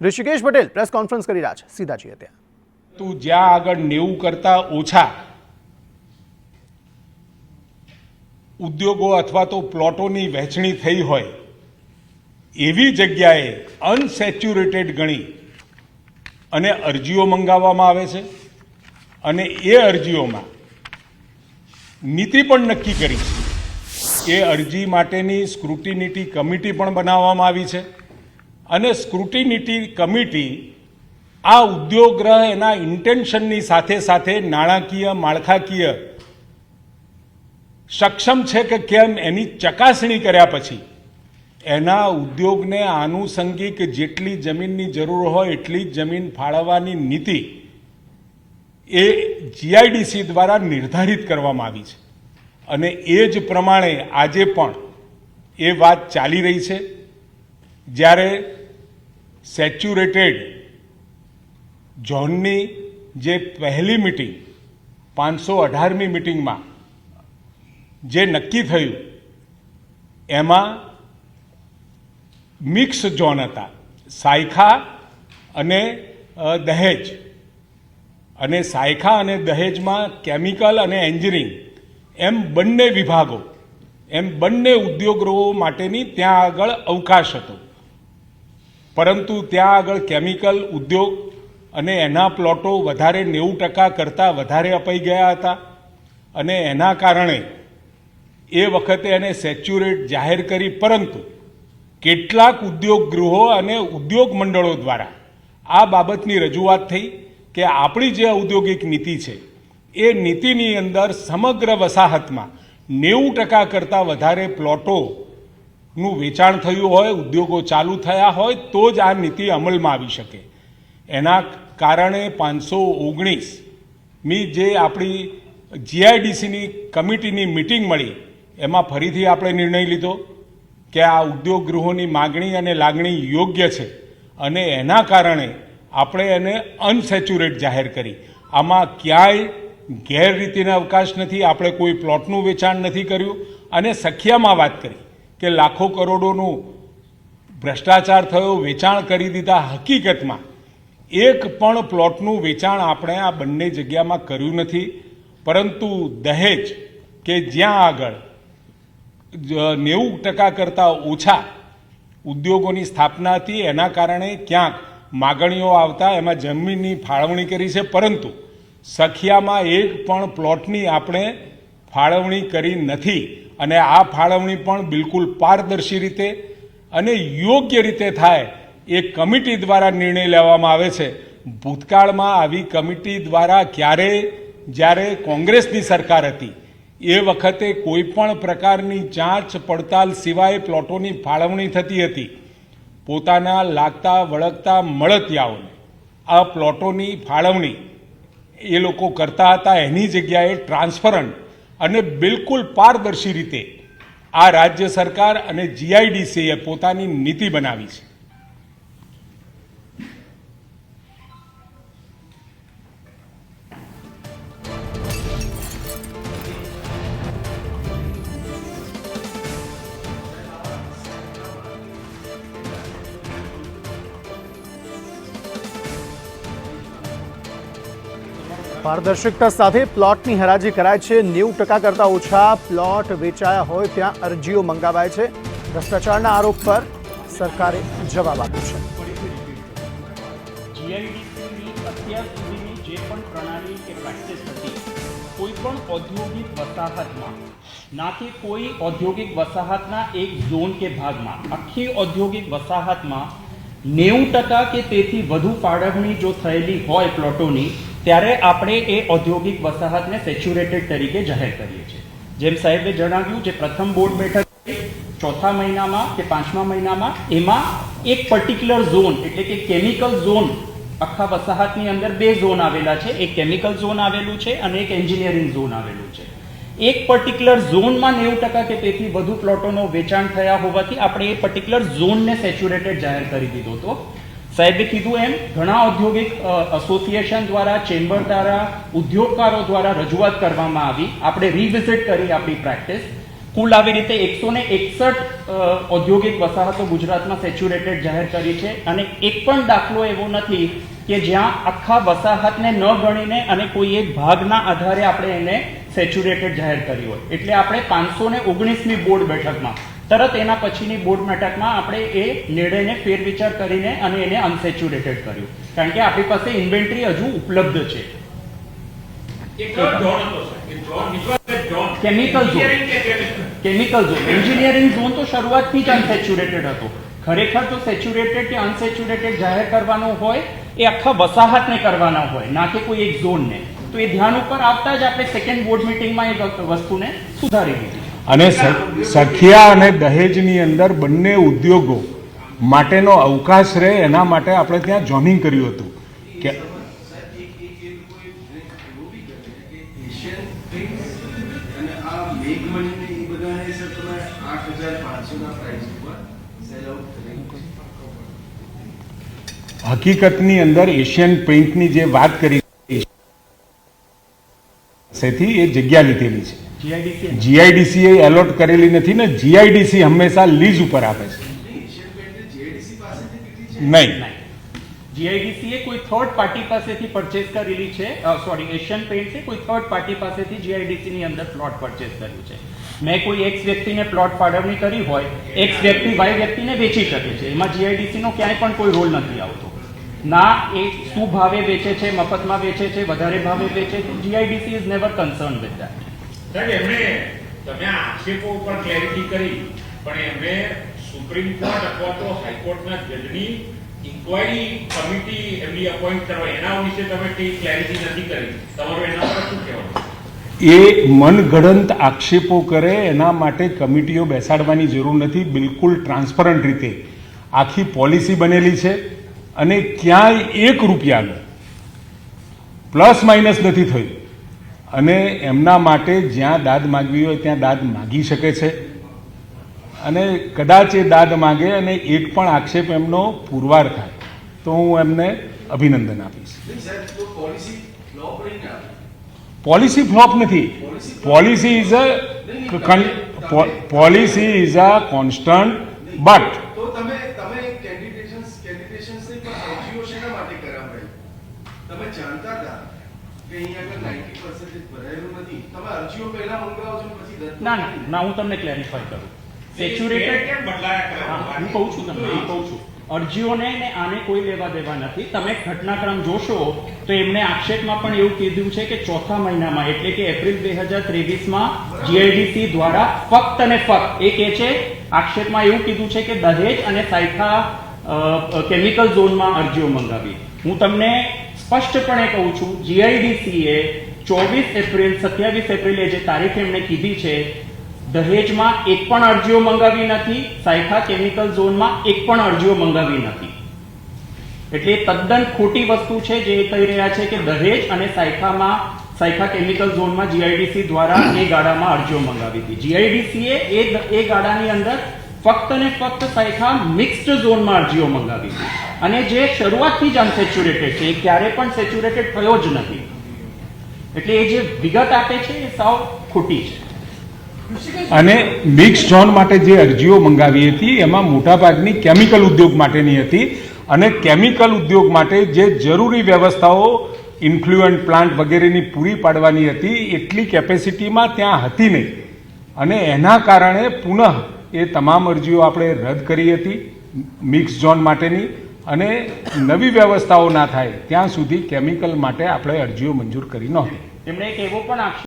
Rishikesh Patel press conference કરી રહ્યા છે. સીધા છીએ ત્યાં. તું જ્યાં આગળ નેવું કરતા ઓછા ઉદ્યોગો અથવા તો પ્લોટોની વહેંચણી થઈ હોય, એવી જગ્યાએ અનસેચ્યુરેટેડ ગણી અને અરજીઓ મંગાવવામાં આવે છે અને એ અરજીઓમાં નીતિ પણ નક્કી કરી છે એ અરજી માટેની સ્ક્રુટિનિટી કમિટી પણ બનાવવામાં આવી છે. અને સ્ક્રુટિનિટી કમિટી આ ઉદ્યોગ ગ્રહ એના ઇન્ટેન્શનની સાથે સાથે નાણાકીય, માળખાકીય સક્ષમ છે કે કેમ એની ચકાસણી કર્યા પછી એના ઉદ્યોગને આનુષંગિક જેટલી જમીનની જરૂર હોય એટલી જ જમીન ફાળવવાની નીતિ એ જીઆઈડીસી દ્વારા નિર્ધારિત કરવામાં આવી છે. અને એ જ પ્રમાણે આજે પણ એ વાત ચાલી રહી છે. જ્યારે સેચ્યુરેટેડ ઝોનની જે પહેલી મિટિંગ, પાંચસો અઢારમી મિટિંગમાં જે નક્કી થયું, એમાં મિક્સ ઝોન હતા. સાયખા અને દહેજ. અને સાયખા અને દહેજમાં કેમિકલ અને એન્જિનિયરિંગ એમ બંને વિભાગો, એમ બંને ઉદ્યોગો માટેની ત્યાં આગળ અવકાશ હતો. પરંતુ ત્યાં આગળ કેમિકલ, ઉદ્યોગ અને એના પ્લોટો વધારે નેવું ટકા કરતાં વધારે અપાઈ ગયા હતા. અને એના કારણે એ વખતે એને સેચ્યુરેટ જાહેર કરી, પરંતુ કેટલાક ઉદ્યોગ ગૃહો અને ઉદ્યોગ મંડળો દ્વારા આ બાબતની રજૂઆત થઈ કે આપણી જે ઔદ્યોગિક નીતિ છે, એ નીતિની અંદર સમગ્ર વસાહતમાં નેવું ટકા કરતાં વધારે પ્લોટોનું વેચાણ થયું હોય, ઉદ્યોગો ચાલુ થયા હોય, તો જ આ નીતિ અમલમાં આવી શકે. એના કારણે પાંચસો ઓગણીસમી જે આપણી જીઆઈડીસીની કમિટીની મિટિંગ મળી, એમાં ફરીથી આપણે નિર્ણય લીધો કે આ ઉદ્યોગ ગૃહોની માગણી અને લાગણી યોગ્ય છે અને એના કારણે આપણે એને અનસેચ્યુરેટ જાહેર કરી. આમાં ક્યાંય ગેરરીતિના અવકાશ નથી, આપણે કોઈ પ્લોટનું વેચાણ નથી કર્યું અને સખિયામાં વાત કરી. કે લાખો કરોડોનું ભ્રષ્ટાચાર થયો, વેચાણ કરી દીધા હકીકતમાં. એક પણ પ્લોટનું વેચાણ આપણે આ બંને જગ્યામાં કર્યું નથી. પરંતુ દહેજ કે જ્યાં આગળ નેવું ટકા કરતાં ઓછા ઉદ્યોગોની સ્થાપના હતી, એના કારણે ક્યાંક માગણીઓ આવતા, એમાં જમીનની ફાળવણી કરી છે. પરંતુ સખિયામાં એક પણ પ્લોટની આપણે ફાળવણી કરી નથી અને આ ફાળવણી પણ બિલકુલ પારદર્શી રીતે અને યોગ્ય રીતે થાય એ કમિટી દ્વારા નિર્ણય લેવામાં આવે છે. ભૂતકાળમાં આવી કમિટી દ્વારા ક્યારે, જ્યારે કોંગ્રેસની સરકાર હતી, એ વખતે કોઈ પણ પ્રકારની જાંચ પડતાલ સિવાય પ્લોટોની ફાળવણી થતી હતી. પોતાના લાગતા, વળગતા મળતિયાઓને આ પ્લોટોની ફાળવણી એ લોકો કરતા હતા. એની જગ્યાએ ટ્રાન્સફરન્ટ અને બિલકુલ પારદર્શી રીતે આ રાજ્ય સરકાર અને જીઆઈડીસીએ પોતાની નીતિ બનાવી છે. પારદર્શકતા સાથે પ્લોટની હરાજી કરાય છે. નેવું ટકા કરતાં ઓછા પ્લોટ વેચાયા હોય ત્યાં અરજીઓ મંગાવાય છે. ભ્રષ્ટાચારના આરોપ પર સરકારે જવાબ આપ્યો છે. અત્યાર સુધીની જે પણ પ્રણાલી કે પ્રેક્ટિસ કોઈ પણ ઔદ્યોગિક વસાહતમાં, ના કે કોઈ ઔદ્યોગિક વસાહતના એક ઝોન કે ભાગમાં, આખી ઔદ્યોગિક વસાહતમાં નેવું ટકા કે તેથી વધુ ફાળવણી જો થયેલી હોય પ્લોટોની ત્યારે આપણે એ ઔદ્યોગિક વસાહતને સેચ્યુરેટેડ તરીકે જાહેર કરીએ છીએ. જેમ સાહેબે જણાવ્યું જે પ્રથમ બોર્ડ બેઠક ચોથા મહિનામાં કે પાંચમા મહિનામાં, એમાં એક પર્ટિક્યુલર ઝોન એટલે કે કેમિકલ ઝોન આખા વસાહતની અંદર બે ઝોન આવેલા છે. એક કેમિકલ ઝોન આવેલું છે અને એક એન્જિનિયરિંગ ઝોન આવેલું છે. એક પર્ટિક્યુલર ઝોનમાં નેવું ટકા કે તેથી વધુ પ્લોટોનો વેચાણ થયા હોવાથી આપણે એ પર્ટિક્યુલર ઝોનને સેચ્યુરેટેડ જાહેર કરી દીધો હતો. સાહેબે કીધું એમ, ઘણા ઔદ્યોગિક એસોસિએશન દ્વારા ચેમ્બર દ્વારા, ઉદ્યોગકારો દ્વારા રજૂઆત કરવામાં આવી. આપણે રિવિઝિટ કરી આપણી પ્રેક્ટિસ કુલ આવી રીતે એકસો ને એકસઠ ઔદ્યોગિક વસાહતો ગુજરાતમાં સેચ્યુરેટેડ જાહેર કરી છે અને એક પણ દાખલો એવો નથી કે જ્યાં આખા વસાહતને ન ગણીને અને કોઈ એક ભાગના આધારે આપણે એને સેચ્યુરેટેડ જાહેર કરી હોય. એટલે આપણે પાંચસો ને ઓગણીસમી બોર્ડ બેઠકમાં તરત એના પછીની બોર્ડ બેઠકમાં આપણે એ નિર્ણયને ફેરવિચાર કરીને અને એને અનસેચ્યુરેટેડ કર્યું. કારણ કે આપણી પાસે ઇન્વેન્ટરી હજુ ઉપલબ્ધ છે. Chemical zone chemical zone engineering zone તો શરૂઆતથી જ અનસેચ્યુરેટેડ હતો. ખરેખર તો સેચ્યુરેટેડ કે અનસેચ્યુરેટેડ જાહેર કરવાનો હોય એ આખા વસાહતને કરવાના હોય ના કે કોઈ એક ઝોનને. તો એ ધ્યાન ઉપર આવતા જ આપણે સેકન્ડ બોર્ડ મિટિંગમાં એ વસ્તુને સુધારી દીધી અને સખિયા અને દહેજની અંદર બંને ઉદ્યોગો માટેનો અવકાશ રહે એના માટે આપણે ત્યાં જોનિંગ કર્યું હતું કે હકીકતની અંદર એશિયન પેઇન્ટની જે વાત કરી સેથી એ જગ્યા લીધેલી છે જીઆઈડીસી એલોટ કરેલી નથી ને જીઆઈડીસી હંમેશા લીઝ ઉપર આપે છે. નહીં. જીઆઈડીસીએ કોઈ થર્ડ પાર્ટી પાસેથી પરચેસ કરેલી છે સોરી એશિયન પેઇન્ટ્સે કોઈ થર્ડ પાર્ટી પાસેથી જીઆઈડીસી ની અંદર પ્લોટ પરચેસ કર્યું છે. મેં કોઈ એક્સ વ્યક્તિને પ્લોટ ફાળવણી કરી હોય એક્સ વ્યક્તિ વાય વ્યક્તિને વેચી શકે છે. એમાં જીઆઈડીસી નો ક્યાંય પણ કોઈ રોલ નથી આવતો. ના એ શું ભાવે વેચે છે મફતમાં વેચે છે વધારે ભાવે વેચે છે GIDC is never concern with that સાહેબ એમણે તમે આક્ષેપો ઉપર ક્લેરિટી કરી, પણ એમણે સુપ્રીમ કોર્ટ અથવા તો હાઈકોર્ટના જજની ઇન્કવાયરી કમિટી એમની અપોઇન્ટ કરવા, એના વિશે તમે ક્લેરિટી નથી કરી. તમારું એના પર શું કહેવાનું? એ મનગઢંત આક્ષેપો કરે, એના માટે કમિટીઓ બેસાડવાની જરૂર નથી, બિલકુલ ટ્રાન્સપરન્ટ રીતે. આખી પોલિસી બનેલી છે અને ક્યાંય એક રૂપિયાનું પ્લસ માઇનસ નથી થયું. અને એમના માટે જ્યાં દાદ માગવી હોય ત્યાં દાદ માગી શકે છે. અને કદાચ એ દાદ માગે અને એક પણ આક્ષેપ એમનો પુરવાર થાય તો હું એમને અભિનંદન આપીશ. પોલિસી ફ્લોપ નથી. Policy is a policy is a constant but તમે જાણતા હતા? કે અહીંયા આગળ 90% ભરાયેલું નથી. તમે અરજીઓ પહેલા મંગાવજો ને પછી ના ના ના હું તમને ક્લેરિફાય કરું. સેચ્યુરેટેડ કેમ બદલાયા હું કહું છું તમને હું. કહું છું. અરજીઓને ને આને કોઈ લેવા દેવા નથી. તમે ઘટનાક્રમ જોશો તો એમણે આક્ષેપમાં પણ એવું કીધું છે કે ચોથા મહિનામાં એટલે કે એપ્રિલ બે હજાર ત્રેવીસમાં જીઆઈડીસી દ્વારા ફક્ત અને ફક્ત એ કહે છે આક્ષેપમાં એવું કીધું છે કે દહેજ અને સાયખા કેમિકલ ઝોનમાં અરજીઓ મંગાવી. હું તમને સ્પષ્ટપણે કહું છું જીઆઈડીસીએ ચોવીસ એપ્રિલ, સત્યાવીસ એપ્રિલે જે તારીખ એમણે કીધી છે, દહેજમાં એક પણ અરજીઓ મંગાવી નથી, સાયખા કેમિકલ ઝોનમાં એક પણ અરજીઓ મંગાવી નથી. એટલે તદ્દન ખોટી વસ્તુ છે જે કહી રહ્યા છે કે દહેજ અને સાયખામાં, સાયખા કેમિકલ ઝોનમાં જીઆઈડીસી દ્વારા એ ગાડામાં અરજીઓ મંગાવી હતી. જીઆઈડીસીએ એ ગાડાની અંદર ફક્ત ને ફક્ત સાયખા મિક્સ્ડ ઝોનમાં અરજીઓ મંગાવી અને જે શરૂઆતથી જ અનસેચ્યુરેટેડ છે, એ ક્યારે પણ સેચ્યુરેટેડ થયો જ નથી. એટલે એ જે વિગત આપે છે, એ સાવ ખોટી છે. અને મિક્સ ઝોન માટે જે અરજીઓ મંગાવી હતી, એમાં મોટાભાગની કેમિકલ ઉદ્યોગ માટેની હતી. અને કેમિકલ ઉદ્યોગ માટે જે જરૂરી વ્યવસ્થાઓ ઇન્ફ્લુઅન્ટ પ્લાન્ટ વગેરેની પૂરી પાડવાની હતી, એટલી કેપેસિટીમાં ત્યાં હતી નહીં. અને એના કારણે પુનઃ એ તમામ અરજીઓ આપણે રદ કરી હતી, મિક્સ ઝોન માટેની, અને નવી વ્યવસ્થાઓ ના થાય ત્યાં સુધી કેમિકલ માટે આપણે અરજીઓ મંજૂર કરી નહોતી. એમણે એક એવો પણ આક્ષેપ